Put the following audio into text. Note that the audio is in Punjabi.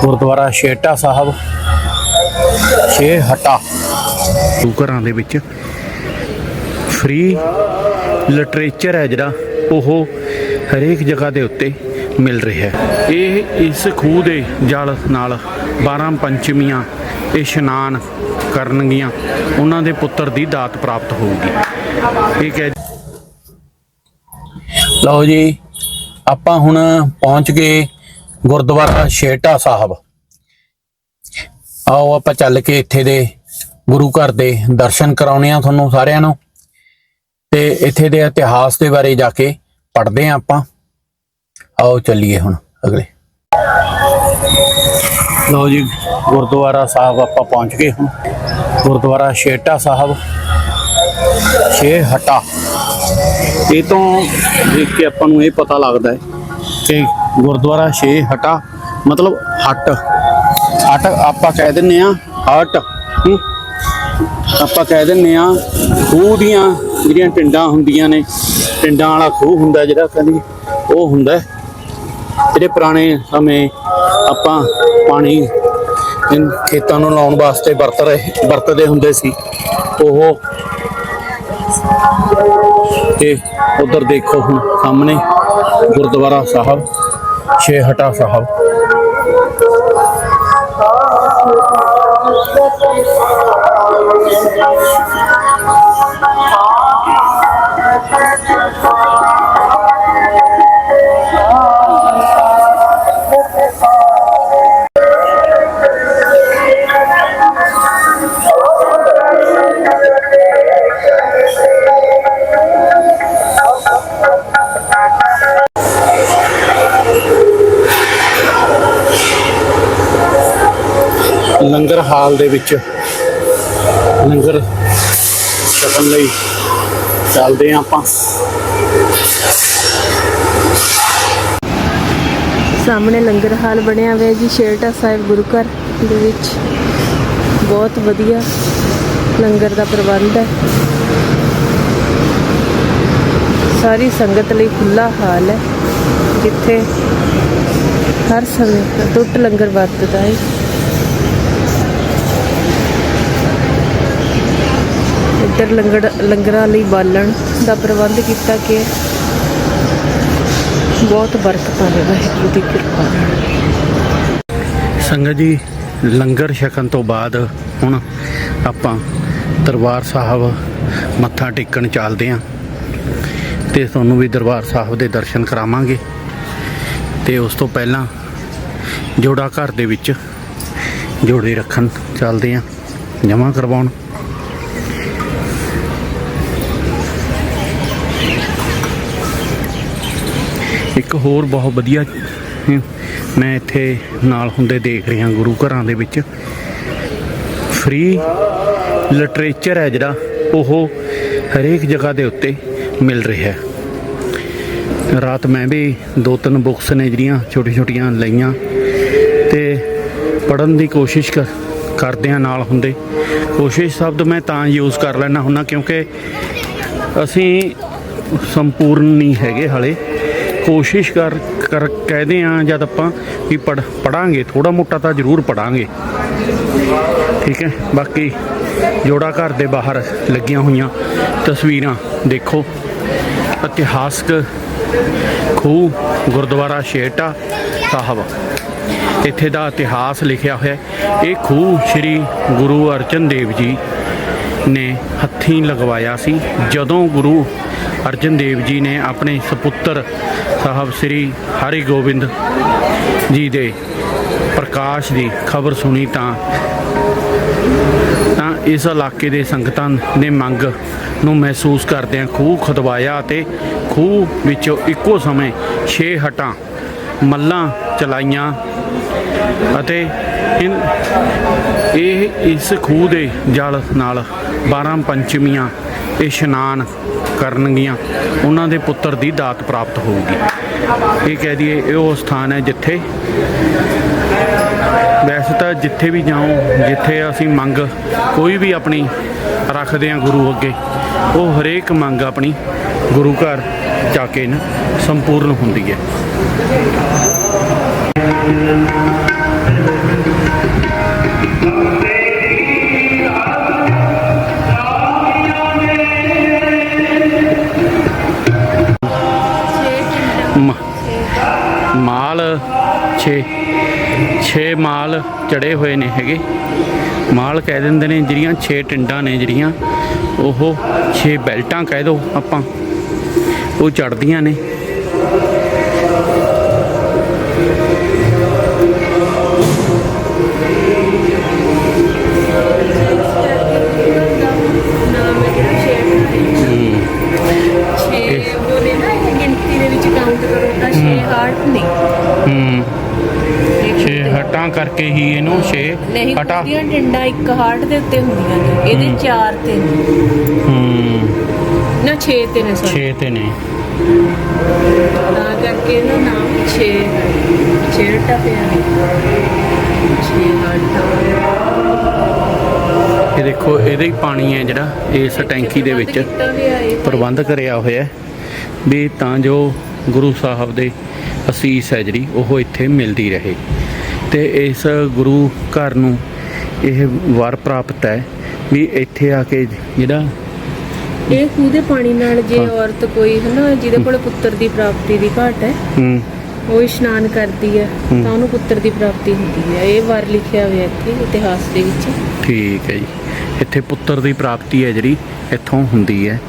ਗੁਰਦੁਆਰਾ ਛੇਟਾ ਸਾਹਿਬ ਛੇ ਹਟਾ। ਘਰਾਂ ਦੇ ਵਿੱਚ ਫ੍ਰੀ ਲਿਟਰੇਚਰ ਹੈ ਜਿਹੜਾ ਉਹ ਹਰੇਕ ਜਗ੍ਹਾ ਦੇ ਉੱਤੇ ਮਿਲ ਰਿਹਾ ਹੈ। ਇਹ ਇਸ ਖੂਹ ਦੇ ਜਲ ਨਾਲ 12 ਪੰਚਮੀਆਂ ਇਸ਼ਨਾਨ ਕਰਨਗੀਆਂ। ਉਹਨਾਂ ਦੇ ਪੁੱਤਰ ਦੀ ਦਾਤ ਪ੍ਰਾਪਤ ਹੋਊਗੀ। ਇਹ ਕਹਿ ਲਓ ਜੀ ਆਪਾਂ ਹੁਣ ਪਹੁੰਚ ਗਏ ਗੁਰਦੁਆਰਾ ਛੇਟਾ ਸਾਹਿਬ। ਆਓ ਆਪਾਂ ਚੱਲ ਕੇ ਇੱਥੇ ਦੇ ਗੁਰੂ ਘਰ ਦੇ ਦਰਸ਼ਨ ਕਰਾਉਣੇ ਆ ਤੁਹਾਨੂੰ ਸਾਰਿਆਂ ਨੂੰ। ਤੇ ਇੱਥੇ ਦੇ ਇਤਿਹਾਸ ਦੇ ਬਾਰੇ ਜਾ ਕੇ ਪੜ੍ਹਦੇ ਆ ਆਪਾਂ। ਆਓ ਚੱਲੀਏ ਹੁਣ ਅਗਲੇ। ਲਓ ਜੀ, ਗੁਰਦੁਆਰਾ ਸਾਹਿਬ ਆਪਾਂ ਪਹੁੰਚ ਗਏ ਹੁਣ। ਗੁਰਦੁਆਰਾ ਛੇਟਾ ਸਾਹਿਬ। ਛੇ ਹਟਾ। ਇਹ ਤੋਂ ਦੇਖ ਕੇ ਆਪਾਂ ਨੂੰ ਇਹ ਪਤਾ ਲੱਗਦਾ ਹੈ ਕਿ ਗੁਰਦੁਆਰਾ ਛੇ ਹਟਾ, ਮਤਲਬ ਹਟ। ਹਟ ਆਪਾਂ ਕਹਿ ਦਿੰਨੇ ਆ, ਹਟ। ਆਪਾਂ ਕਹਿ ਦਿੰਨੇ ਆ, ਖੂਹ ਦੀਆਂ ਜਿਹੜੀਆਂ ਟਿੰਡਾਂ ਹੁੰਦੀਆਂ ਨੇ ਟਿੰਡਾਂ ਵਾਲਾ ਖੂਹ ਹੁੰਦਾ ਜਿਹੜਾ ਕਹਿੰਦੀ ਉਹ ਹੁੰਦਾ ਜਿਹੜੇ ਪੁਰਾਣੇ ਸਮੇਂ ਆਪਾਂ ਪਾਣੀ ਖੇਤਾਂ ਨੂੰ ਲਾਉਣ ਵਾਸਤੇ ਵਰਤ ਰਹੇ, ਵਰਤਦੇ ਹੁੰਦੇ ਸੀ, ਉਹ ਤੇ ਉਧਰ ਦੇਖੋ ਹੁਣ ਸਾਹਮਣੇ। ਗੁਰਦੁਆਰਾ ਸਾਹਿਬ ਛੇ ਹਟਾ ਸਾਹਿਬ। ਲੰਗਰ ਹਾਲ ਦੇ ਵਿੱਚ ਲੰਗਰ ਛਕਣ ਲਈ ਚੱਲਦੇ ਹਾਂ ਆਪਾਂ। ਸਾਹਮਣੇ ਲੰਗਰ ਹਾਲ ਬਣਿਆ ਹੋਇਆ ਜੀ, ਸ਼ੇਰਟਾ ਸਾਹਿਬ ਗੁਰੂ ਘਰ ਦੇ ਵਿੱਚ। ਬਹੁਤ ਵਧੀਆ ਲੰਗਰ ਦਾ ਪ੍ਰਬੰਧ ਹੈ। ਸਾਰੀ ਸੰਗਤ ਲਈ ਖੁੱਲਾ ਹਾਲ ਹੈ, ਜਿੱਥੇ ਹਰ ਸਮੇਂ ਟੁੱਟ ਲੰਗਰ ਵਰਤਦਾ ਹੈ। ਇੱਧਰ ਲੰਗਰ ਲੰਗਰਾਂ ਲਈ ਬਾਲਣ ਦਾ ਪ੍ਰਬੰਧ ਕੀਤਾ ਗਿਆ ਬਹੁਤ ਬਰਕਤ ਹੈ ਵਾਹਿਗੁਰੂ ਦੀ ਕਿਰਪਾ ਨਾਲ। ਸੰਗਤ ਜੀ, ਲੰਗਰ ਛਕਣ ਤੋਂ ਬਾਅਦ ਹੁਣ ਆਪਾਂ ਦਰਬਾਰ ਸਾਹਿਬ ਮੱਥਾ ਟੇਕਣ ਚੱਲਦੇ ਆਂ ਤੇ ਤੁਹਾਨੂੰ ਵੀ ਦਰਬਾਰ ਸਾਹਿਬ ਦੇ ਦਰਸ਼ਨ ਕਰਾਵਾਂਗੇ। ਤੇ ਉਸ ਤੋਂ ਪਹਿਲਾਂ ਜੋੜਾ ਘਰ ਦੇ ਵਿੱਚ ਜੋੜੇ ਰੱਖਣ ਚੱਲਦੇ ਆਂ ਜਮ੍ਹਾਂ ਕਰਵਾਉਣ। ਇੱਕ ਹੋਰ ਬਹੁਤ ਵਧੀਆ ਮੈਂ ਇੱਥੇ ਨਾਲ ਹੁੰਦੇ ਦੇਖ ਰਿਹਾ ਗੁਰੂ ਘਰਾਂ ਦੇ ਵਿੱਚ। ਫ੍ਰੀ ਲਿਟਰੇਚਰ ਹੈ ਜਿਹੜਾ, ਉਹ ਹਰੇਕ ਜਗ੍ਹਾ ਦੇ ਉੱਤੇ ਮਿਲ ਰਿਹਾ ਹੈ। ਰਾਤ ਮੈਂ ਵੀ ਦੋ ਤਿੰਨ ਬੁੱਕਸ ਨੇ ਜਿਹੜੀਆਂ ਛੋਟੀ ਛੋਟੀਆਂ ਲਈਆਂ ਤੇ ਪੜਨ ਦੀ ਕੋਸ਼ਿਸ਼ ਕਰ ਕਰਦੇ ਆ ਨਾਲ ਹੁੰਦੇ। ਕੋਸ਼ਿਸ਼ ਸ਼ਬਦ ਮੈਂ ਤਾਂ ਯੂਜ਼ ਕਰ ਲੈਣਾ ਹੁੰਦਾ ਕਿਉਂਕਿ ਅਸੀਂ ਸੰਪੂਰਨ ਨਹੀਂ ਹੈਗੇ ਹਲੇ। ਕੋਸ਼ਿਸ਼ ਕਰ ਕਰ ਕਹਦੇ ਆ ਜਦ ਆਪਾਂ ਵੀ ਪੜ ਪੜਾਂਗੇ ਥੋੜਾ ਮੋਟਾ ਤਾਂ ਜ਼ਰੂਰ ਪੜਾਂਗੇ ਠੀਕ ਹੈ? ਬਾਕੀ ਜੋੜਾ ਘਰ ਦੇ ਬਾਹਰ ਲੱਗੀਆਂ ਹੋਈਆਂ ਤਸਵੀਰਾਂ ਦੇਖੋ। ਇਤਿਹਾਸਕ ਖੂਹ, ਗੁਰਦੁਆਰਾ ਸ਼ੇਟਾ ਸਾਹਿਬ। ਇੱਥੇ ਦਾ ਇਤਿਹਾਸ ਲਿਖਿਆ ਹੋਇਆ ਇਹ ਖੂਹ ਸ੍ਰੀ ਗੁਰੂ ਅਰਜਨ ਦੇਵ ਜੀ ਨੇ ਹੱਥੀਂ ਲਗਵਾਇਆ ਸੀ। ਜਦੋਂ ਗੁਰੂ ਅਰਜਨ ਦੇਵ ਜੀ ਨੇ ਆਪਣੇ ਸੁਪੁੱਤਰ ਸਾਹਿਬ ਸ੍ਰੀ ਹਰਿ ਗੋਬਿੰਦ ਜੀ ਦੇ ਪ੍ਰਕਾਸ਼ ਦੀ ਖਬਰ ਸੁਣੀ ਤਾਂ ਤਾਂ ਇਸ ਇਲਾਕੇ ਦੇ ਸੰਗਤਾਂ ਨੇ ਮੰਗ ਨੂੰ ਮਹਿਸੂਸ ਕਰਦਿਆਂ ਖੂਹ ਖਦਵਾਇਆ ਅਤੇ ਖੂਹ ਵਿੱਚੋਂ ਇੱਕੋ ਸਮੇਂ 6 ਹਟਾਂ ਮੱਲਾਂ ਚਲਾਈਆਂ ਅਤੇ ਇਹ ਇਸ ਖੂਹ ਦੇ ਜਲ ਨਾਲ 12 ਪੰਚਮੀਆਂ ਇਸ਼ਨਾਨ ਕਰਨਗੀਆਂ। ਉਹਨਾਂ ਦੇ ਪੁੱਤਰ ਦੀ ਦਾਤ ਪ੍ਰਾਪਤ ਹੋਊਗੀ। ਇਹ ਕਹਿ ਦਈਏ, ਇਹ ਉਹ ਸਥਾਨ ਹੈ ਜਿੱਥੇ ਵੈਸੇ ਤਾਂ ਜਿੱਥੇ ਵੀ ਜਾਓ ਜਿੱਥੇ ਅਸੀਂ ਮੰਗ ਕੋਈ ਵੀ ਆਪਣੀ ਰੱਖਦੇ ਹਾਂ ਗੁਰੂ ਅੱਗੇ, ਉਹ ਹਰੇਕ ਮੰਗ ਆਪਣੀ ਗੁਰੂ ਘਰ ਜਾ ਕੇ ਨਾ ਸੰਪੂਰਨ ਹੁੰਦੀ ਹੈ। ਮਾਲ 6 6 ਮਾਲ ਚੜੇ ਹੋਏ ਨੇ ਹੈਗੇ। ਮਾਲ ਕਹਿ ਦਿੰਦੇ ਨੇ ਜਿਹੜੀਆਂ ਛੇ ਟਿੰਡਾਂ ਨੇ ਜਿਹੜੀਆਂ, ਉਹ ਛੇ ਬੈਲਟਾਂ ਕਹਿ ਦੋ ਆਪਾਂ। ਉਹ ਚੜਦੀਆਂ ਨੇ। ਛੇ ਹੂੰ। 6 ਹਟਾਂ ਕਰਕੇ ਹੀ ਇਹਨੂੰ 6 ਨਹੀਂ ਹਟਾ। ਟਿੰਡਾਂ ਇੱਕ ਹਾਰਟ ਦੇ ਉੱਤੇ ਹੁੰਦੀਆਂ ਨੇ ਇਹਦੇ ਚਾਰ ਤੇ ਨੇ। ਹੂੰ। ਨਾ 6 ਤੇ ਨੇ ਸੌਰੀ 6 ਤੇ ਨੇ। ਤਾਂ ਕਰਕੇ ਇਹਦਾ ਨਾਮ 6 ਛੇੜਟਾ ਪਿਆ ਨੇ। 6 ਹਾਰਟ ਇਹ ਦੇਖੋ ਇਹਦੇ ਹੀ ਪਾਣੀ ਹੈ ਜਿਹੜਾ ਇਸ ਟੈਂਕੀ ਦੇ ਵਿੱਚ ਪ੍ਰਬੰਧ ਕਰਿਆ ਹੋਇਆ ਹੈ। ਵੀ ਤਾਂ ਜੋ ਗੁਰੂ ਸਾਹਿਬ ਦੇ ਅਸੀਸ ਹੈ ਜਿਹੜੀ ਉਹ ਇੱਥੇ ਮਿਲਦੀ ਰਹੇ। ਤੇ ਇਸ ਗੁਰੂ ਘਰ ਨੂੰ ਇਹ ਵਰ ਪ੍ਰਾਪਤ ਹੈ ਵੀ ਇੱਥੇ ਆ ਕੇ ਜਿਹੜਾ ਇਹ ਖੂਹ ਦੇ ਪਾਣੀ ਨਾਲ ਜੇ। ਔਰਤ ਕੋਈ ਹਨਾ ਜਿਹਦੇ ਕੋਲ ਪੁੱਤਰ ਦੀ ਪ੍ਰਾਪਤੀ ਦੀ ਘਾਟ ਹੈ ਹੂੰ। ਉਹ ਇਸ਼ਨਾਨ ਕਰਦੀ ਹੈ ਹੂੰ। ਤਾਂ ਉਹਨੂੰ ਪੁੱਤਰ ਦੀ ਪ੍ਰਾਪਤੀ ਹੁੰਦੀ ਹੈ। ਇਹ ਵਾਰ ਲਿਖਿਆ ਹੋਇਆ ਇੱਥੇ ਇਤਿਹਾਸ ਦੇ ਵਿੱਚ। ਠੀਕ ਹੈ ਜੀ। ਇੱਥੇ ਪੁੱਤਰ ਦੀ ਪ੍ਰਾਪਤੀ ਹੈ ਜਿਹੜੀ ਇੱਥੋਂ ਹੁੰਦੀ ਹੈ।